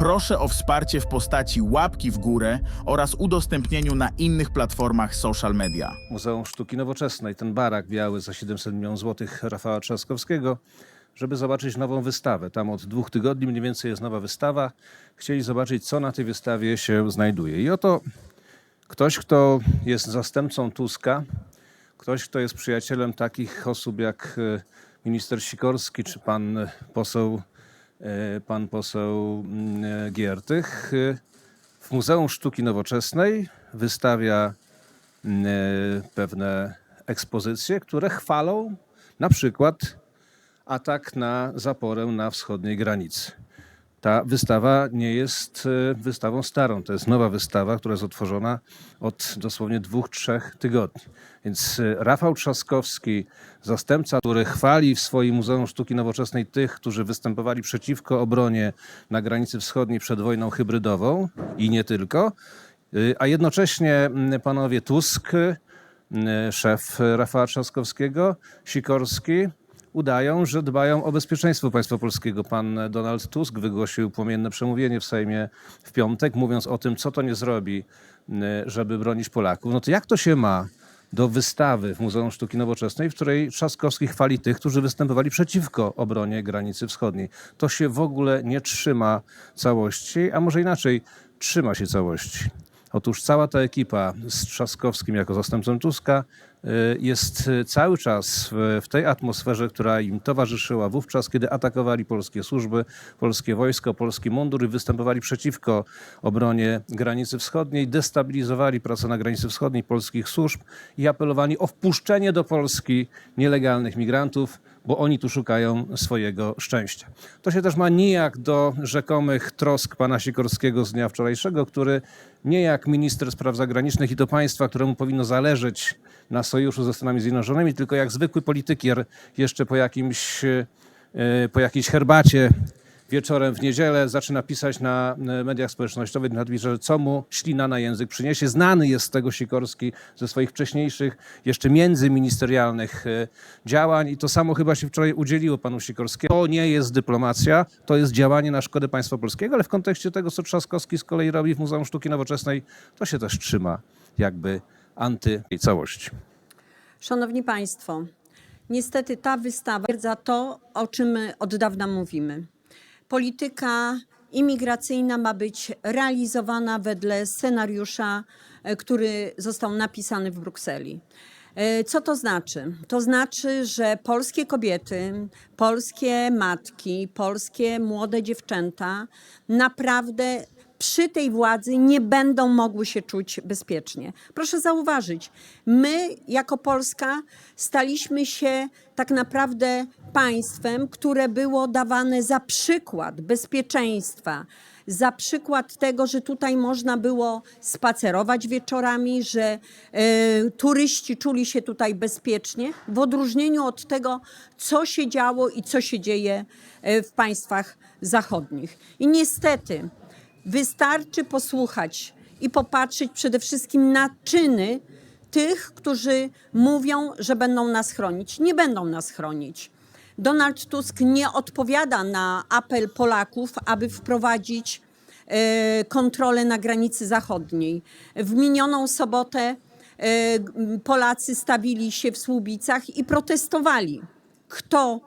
proszę o wsparcie w postaci łapki w górę oraz udostępnieniu na innych platformach social media. Muzeum Sztuki Nowoczesnej, ten barak biały za 700 milionów złotych Rafała Trzaskowskiego, żeby zobaczyć nową wystawę. Tam od dwóch tygodni mniej więcej jest nowa wystawa. Chcieli zobaczyć, co na tej wystawie się znajduje. I oto ktoś, kto jest zastępcą Tuska, ktoś, kto jest przyjacielem takich osób jak e, minister Sikorski czy pan poseł, e, pan poseł mm, e, Giertych, e, w Muzeum Sztuki Nowoczesnej wystawia mm, e, pewne ekspozycje, które chwalą na przykład atak na zaporę na wschodniej granicy. Ta wystawa nie jest e, wystawą starą. To jest nowa wystawa, która jest otworzona od dosłownie dwóch, trzech tygodni. Więc e, Rafał Trzaskowski, zastępca, który chwali w swoim Muzeum Sztuki Nowoczesnej tych, którzy występowali przeciwko obronie na granicy wschodniej przed wojną hybrydową i nie tylko, y, a jednocześnie panowie Tusk, szef Rafała Trzaskowskiego, Sikorski, udają, że dbają o bezpieczeństwo państwa polskiego. Pan Donald Tusk wygłosił płomienne przemówienie w Sejmie w piątek, mówiąc o tym, co to nie zrobi, y, żeby bronić Polaków. No to jak to się ma do wystawy w Muzeum Sztuki Nowoczesnej, w której Trzaskowski chwali tych, którzy występowali przeciwko obronie granicy wschodniej? To się w ogóle nie trzyma całości, a może inaczej, trzyma się całości. Otóż cała ta ekipa z Trzaskowskim jako zastępcą Tuska y, jest y, cały czas w, w tej atmosferze, która im towarzyszyła wówczas, kiedy atakowali polskie służby, polskie wojsko, polski mundur i występowali przeciwko obronie granicy wschodniej, destabilizowali pracę na granicy wschodniej polskich służb i apelowali o wpuszczenie do Polski nielegalnych migrantów, bo oni tu szukają swojego szczęścia. To się też ma nijak do rzekomych trosk pana Sikorskiego z dnia wczorajszego, który nie jak minister spraw zagranicznych i to państwa, któremu powinno zależeć na sojuszu ze Stanami Zjednoczonymi, tylko jak zwykły politykier jeszcze po jakimś, e, po jakiejś herbacie wieczorem w niedzielę zaczyna pisać na e, mediach społecznościowych na Twitterze, co mu ślina na język przyniesie. Znany jest z tego Sikorski ze swoich wcześniejszych, jeszcze międzyministerialnych e, działań i to samo chyba się wczoraj udzieliło panu Sikorskiemu. To nie jest dyplomacja, to jest działanie na szkodę państwa polskiego, ale w kontekście tego, co Trzaskowski z kolei robi w Muzeum Sztuki Nowoczesnej, to się też trzyma jakby anty tej całości. Szanowni Państwo, niestety ta wystawa potwierdza to, o czym my od dawna mówimy. Polityka imigracyjna ma być realizowana wedle scenariusza, e, który został napisany w Brukseli. E, Co to znaczy? To znaczy, że polskie kobiety, polskie matki, polskie młode dziewczęta naprawdę przy tej władzy nie będą mogły się czuć bezpiecznie. Proszę zauważyć, my jako Polska staliśmy się tak naprawdę państwem, które było dawane za przykład bezpieczeństwa, za przykład tego, że tutaj można było spacerować wieczorami, że e, turyści czuli się tutaj bezpiecznie, w odróżnieniu od tego, co się działo i co się dzieje e, w państwach zachodnich. I niestety wystarczy posłuchać i popatrzeć przede wszystkim na czyny tych, którzy mówią, że będą nas chronić. Nie będą nas chronić. Donald Tusk nie odpowiada na apel Polaków, aby wprowadzić e, kontrolę na granicy zachodniej. W minioną sobotę e, Polacy stawili się w Słubicach i protestowali. Kto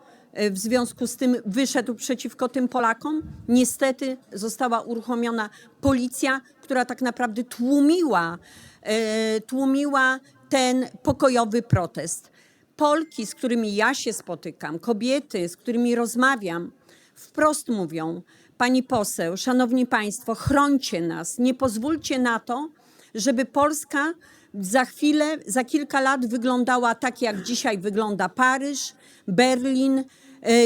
w związku z tym wyszedł przeciwko tym Polakom? Niestety została uruchomiona policja, która tak naprawdę tłumiła, e, tłumiła ten pokojowy protest. Polki, z którymi ja się spotykam, kobiety, z którymi rozmawiam, wprost mówią: Pani poseł, szanowni państwo, chrońcie nas, nie pozwólcie na to, żeby Polska za chwilę, za kilka lat wyglądała tak, jak dzisiaj wygląda Paryż, Berlin e,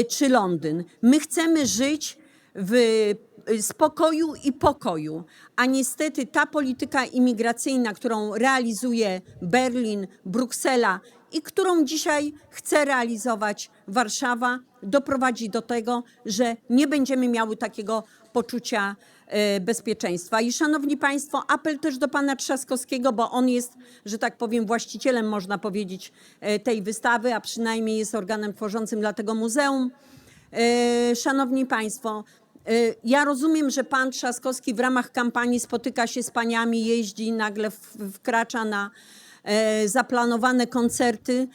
czy Londyn. My chcemy żyć w spokoju i pokoju. A niestety ta polityka imigracyjna, którą realizuje Berlin, Bruksela i którą dzisiaj chce realizować Warszawa, doprowadzi do tego, że nie będziemy miały takiego poczucia e, bezpieczeństwa. I szanowni państwo, apel też do pana Trzaskowskiego, bo on jest, że tak powiem, właścicielem, można powiedzieć, e, tej wystawy, a przynajmniej jest organem tworzącym dla tego muzeum. E, Szanowni Państwo, Y, Ja rozumiem, że pan Trzaskowski w ramach kampanii spotyka się z paniami, jeździ, nagle wkracza na zaplanowane koncerty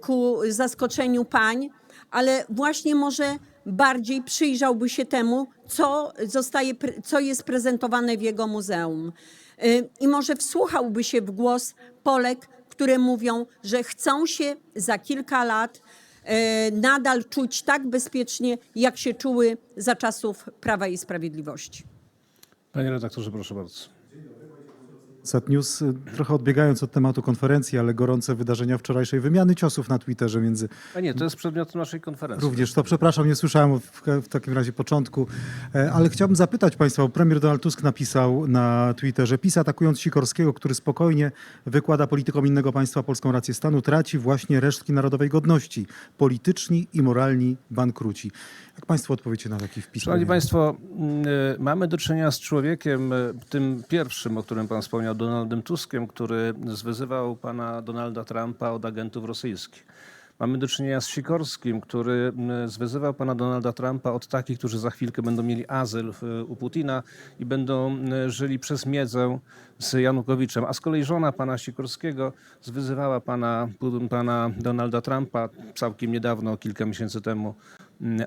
ku zaskoczeniu pań, ale właśnie może bardziej przyjrzałby się temu, co, zostaje, co jest prezentowane w jego muzeum. Y, I może wsłuchałby się w głos Polek, które mówią, że chcą się za kilka lat e, nadal czuć tak bezpiecznie, jak się czuły za czasów Prawa i Sprawiedliwości. Panie redaktorze, proszę bardzo. Sat News, y, trochę odbiegając od tematu konferencji, ale gorące wydarzenia wczorajszej wymiany ciosów na Twitterze między A nie, to jest przedmiotem naszej konferencji. Również to, przepraszam, nie słyszałem w, w takim razie początku, E, ale chciałbym zapytać Państwa, premier Donald Tusk napisał na Twitterze, PiS atakując Sikorskiego, który spokojnie wykłada politykom innego państwa polską rację stanu, traci właśnie resztki narodowej godności. Polityczni i moralni bankruci. Jak Państwo odpowiecie na taki wpis? Szanowni? Państwo, mm, e, mamy do czynienia z człowiekiem, e, tym pierwszym, o którym Pan wspomniał, Donaldem Tuskiem, który zwyzywał Pana Donalda Trumpa od agentów rosyjskich. Mamy do czynienia z Sikorskim, który zwyzywał Pana Donalda Trumpa od takich, którzy za chwilkę będą mieli azyl u Putina i będą żyli przez miedzę z Janukowiczem. A z kolei żona Pana Sikorskiego zwyzywała Pana, pana Donalda Trumpa całkiem niedawno, kilka miesięcy temu,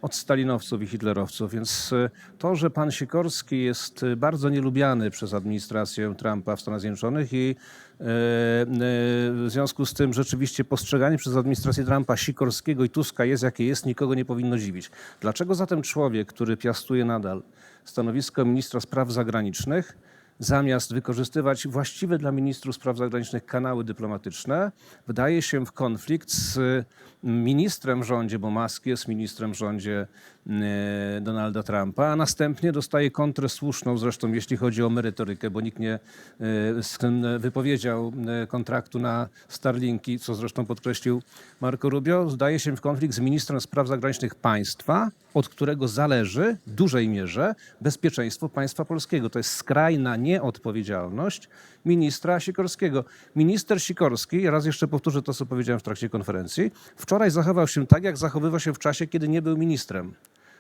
od stalinowców i hitlerowców. Więc e, to, że pan Sikorski jest e, bardzo nielubiany przez administrację Trumpa w Stanach Zjednoczonych i e, w związku z tym rzeczywiście postrzeganie przez administrację Trumpa Sikorskiego i Tuska jest jakie jest, nikogo nie powinno dziwić. Dlaczego zatem człowiek, który piastuje nadal stanowisko ministra spraw zagranicznych, zamiast wykorzystywać właściwe dla ministrów spraw zagranicznych kanały dyplomatyczne, wdaje się w konflikt z ministrem w rządzie, bo Musk jest ministrem w rządzie e, Donalda Trumpa, a następnie dostaje kontrę słuszną, zresztą jeśli chodzi o merytorykę, bo nikt nie e, wypowiedział e, kontraktu na Starlinki, co zresztą podkreślił Marco Rubio, zdaje się w konflikt z ministrem spraw zagranicznych państwa, od którego zależy w dużej mierze bezpieczeństwo państwa polskiego. To jest skrajna nieodpowiedzialność ministra Sikorskiego. Minister Sikorski, raz jeszcze powtórzę to, co powiedziałem w trakcie konferencji, wczoraj zachował się tak, jak zachowywał się w czasie, kiedy nie był ministrem.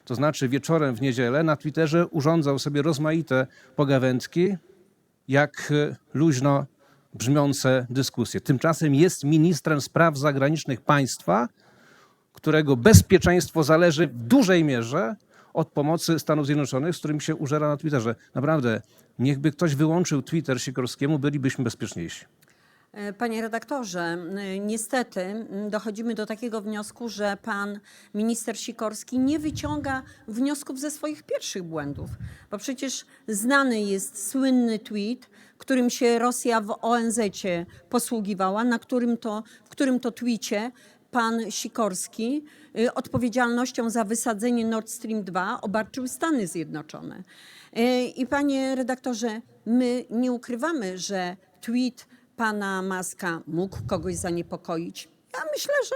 To znaczy wieczorem w niedzielę na Twitterze urządzał sobie rozmaite pogawędki, jak e, luźno brzmiące dyskusje. Tymczasem jest ministrem spraw zagranicznych państwa, którego bezpieczeństwo zależy w dużej mierze od pomocy Stanów Zjednoczonych, z którym się użera na Twitterze. Naprawdę, niechby ktoś wyłączył Twitter Sikorskiemu, bylibyśmy bezpieczniejsi. E, Panie redaktorze, y, niestety dochodzimy do takiego wniosku, że pan minister Sikorski nie wyciąga wniosków ze swoich pierwszych błędów, bo przecież znany jest słynny tweet, którym się Rosja w ONZ posługiwała, na którym to, w którym to tweetie pan Sikorski y, odpowiedzialnością za wysadzenie Nord Stream 2 obarczył Stany Zjednoczone. Y, I panie redaktorze, my nie ukrywamy, że tweet pana Maska mógł kogoś zaniepokoić. Ja myślę, że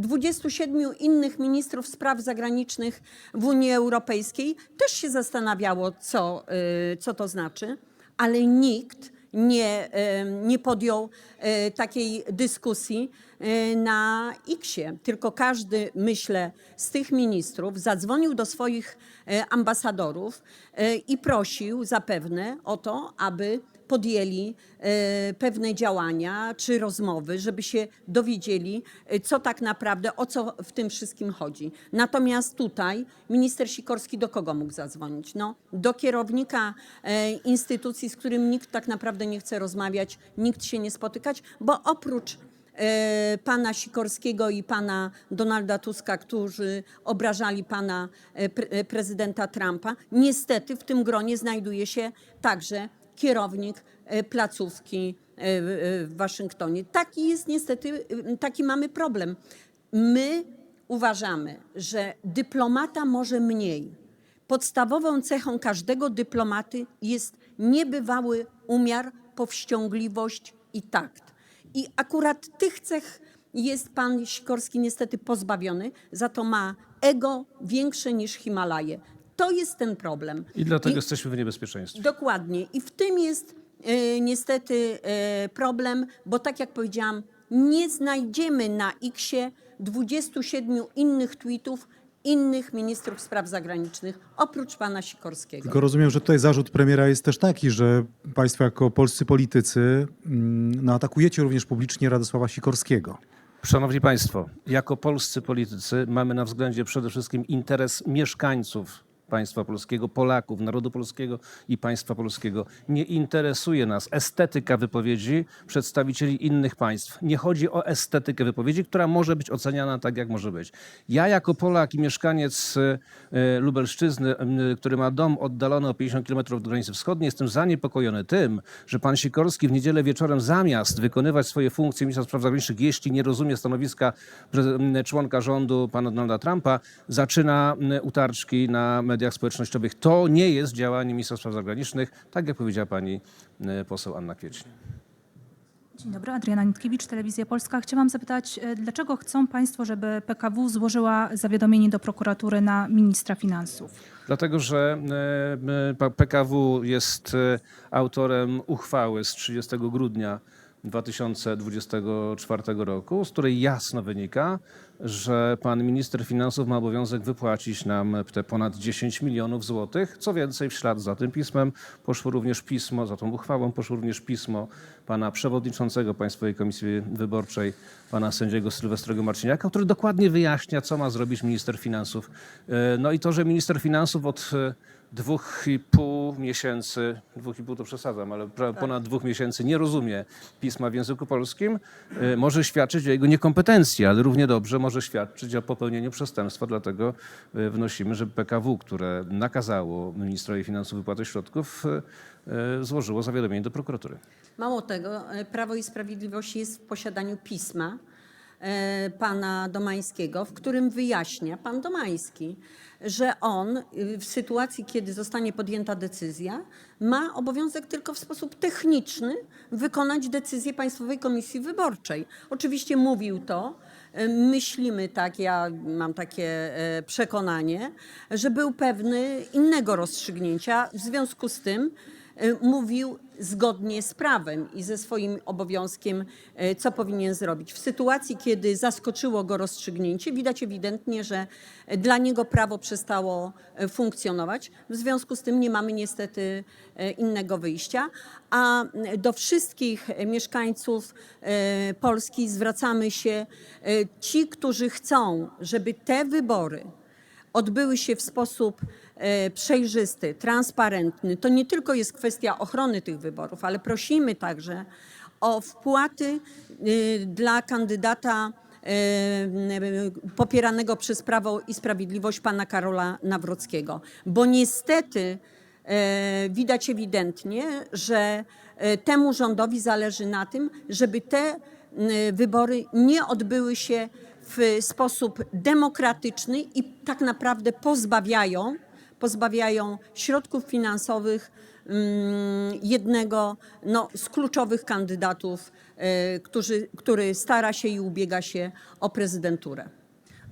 27 innych ministrów spraw zagranicznych w Unii Europejskiej też się zastanawiało, co, y, co to znaczy, ale nikt nie, nie podjął y, takiej dyskusji y, na X-ie, tylko każdy, myślę, z tych ministrów zadzwonił do swoich y, ambasadorów i prosił zapewne o to, aby podjęli e, pewne działania czy rozmowy, żeby się dowiedzieli, e, co tak naprawdę, o co w tym wszystkim chodzi. Natomiast tutaj minister Sikorski do kogo mógł zadzwonić? No, do kierownika e, instytucji, z którym nikt tak naprawdę nie chce rozmawiać, nikt się nie spotykać, bo oprócz pana Sikorskiego i pana Donalda Tuska, którzy obrażali pana pre, prezydenta Trumpa, niestety w tym gronie znajduje się także kierownik e, placówki e, w Waszyngtonie. Taki jest niestety, taki mamy problem. My uważamy, że dyplomata może mniej. Podstawową cechą każdego dyplomaty jest niebywały umiar, powściągliwość i takt. I akurat tych cech jest pan Sikorski niestety pozbawiony, za to ma ego większe niż Himalaje. To jest ten problem. I dlatego jesteśmy w niebezpieczeństwie. Dokładnie. I w tym jest e, niestety e, problem, bo tak jak powiedziałam, nie znajdziemy na X-ie 27 innych tweetów innych ministrów spraw zagranicznych oprócz pana Sikorskiego. Tylko rozumiem, że tutaj zarzut premiera jest też taki, że państwo jako polscy politycy mm, no, atakujecie również publicznie Radosława Sikorskiego. Szanowni Państwo, jako polscy politycy mamy na względzie przede wszystkim interes mieszkańców państwa polskiego, Polaków, narodu polskiego i państwa polskiego. Nie interesuje nas estetyka wypowiedzi przedstawicieli innych państw. Nie chodzi o estetykę wypowiedzi, która może być oceniana tak, jak może być. Ja jako Polak i mieszkaniec e, e, Lubelszczyzny, który ma dom oddalony o 50 km od granicy wschodniej, jestem zaniepokojony tym, że pan Sikorski w niedzielę wieczorem zamiast wykonywać swoje funkcje ministra spraw zagranicznych, jeśli nie rozumie stanowiska członka rządu pana Donalda Trumpa, zaczyna utarczki na mediach społecznościowych. To nie jest działanie ministra spraw zagranicznych, tak jak powiedziała pani m, poseł Anna Kwiecień. Dzień dobry, Adriana Nitkiewicz, Telewizja Polska. Chciałam zapytać, e, dlaczego chcą Państwo, żeby PKW złożyła zawiadomienie do prokuratury na ministra finansów? Dlatego, że e, PKW jest e, autorem uchwały z 30 grudnia 2024 roku, z której jasno wynika, że pan minister finansów ma obowiązek wypłacić nam te ponad 10 milionów złotych. Co więcej, w ślad za tym pismem poszło również pismo, za tą uchwałą poszło również pismo pana przewodniczącego Państwowej Komisji Wyborczej, pana sędziego Sylwestrego Marciniaka, który dokładnie wyjaśnia, co ma zrobić minister finansów. E, No i to, że minister finansów od e, dwóch i pół miesięcy, dwóch i pół to przesadzam, ale pra- ponad dwóch miesięcy nie rozumie pisma w języku polskim, y, może świadczyć o jego niekompetencji, ale równie dobrze może świadczyć o popełnieniu przestępstwa. Dlatego y, wnosimy, żeby PKW, które nakazało ministrowi finansów wypłatę środków, y, złożyło zawiadomienie do prokuratury. Mało tego, Prawo i Sprawiedliwość jest w posiadaniu pisma pana Domańskiego, w którym wyjaśnia pan Domański, że on y, w sytuacji, kiedy zostanie podjęta decyzja, ma obowiązek tylko w sposób techniczny wykonać decyzję Państwowej Komisji Wyborczej. Oczywiście mówił to, e, myślimy tak, ja mam takie e, przekonanie, że był pewny innego rozstrzygnięcia, w związku z tym y, mówił zgodnie z prawem i ze swoim obowiązkiem, y, co powinien zrobić. W sytuacji, kiedy zaskoczyło go rozstrzygnięcie, widać ewidentnie, że y, dla niego prawo przestało y, funkcjonować. W związku z tym nie mamy niestety innego wyjścia. A do wszystkich mieszkańców Polski zwracamy się. Ci, którzy chcą, żeby te wybory odbyły się w sposób e, przejrzysty, transparentny, to nie tylko jest kwestia ochrony tych wyborów, ale prosimy także o wpłaty e, dla kandydata e, popieranego przez Prawo i Sprawiedliwość pana Karola Nawrockiego. Bo niestety e, widać ewidentnie, że e, temu rządowi zależy na tym, żeby te wybory nie odbyły się w sposób demokratyczny i tak naprawdę pozbawiają, pozbawiają środków finansowych mm, jednego no, z kluczowych kandydatów, e, którzy, który stara się i ubiega się o prezydenturę.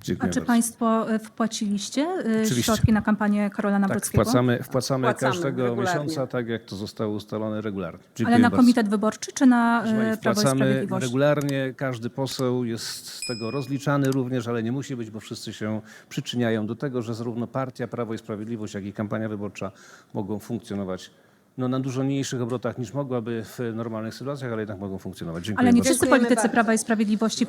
A Dziękuję czy bardzo. Państwo e, wpłaciliście e, Oczywiście. środki na kampanię Karola Tak, Nawrockiego? wpłacamy, wpłacamy, Wpłacamy każdego regularnie. miesiąca, tak jak to zostało ustalone regularnie. Ale Dziękuję na bardzo. Komitet Wyborczy czy na pani, e, Prawo i Wpłacamy Sprawiedliwość? regularnie, każdy poseł jest z tego rozliczany również, ale nie musi być, bo wszyscy się przyczyniają do tego, że zarówno partia Prawo i Sprawiedliwość, jak i kampania wyborcza mogą funkcjonować no, na dużo mniejszych obrotach niż mogłaby w normalnych sytuacjach, ale jednak mogą funkcjonować. Dziękuję Ale nie bardzo. wszyscy Dziękujemy politycy bardzo. Prawa i Sprawiedliwości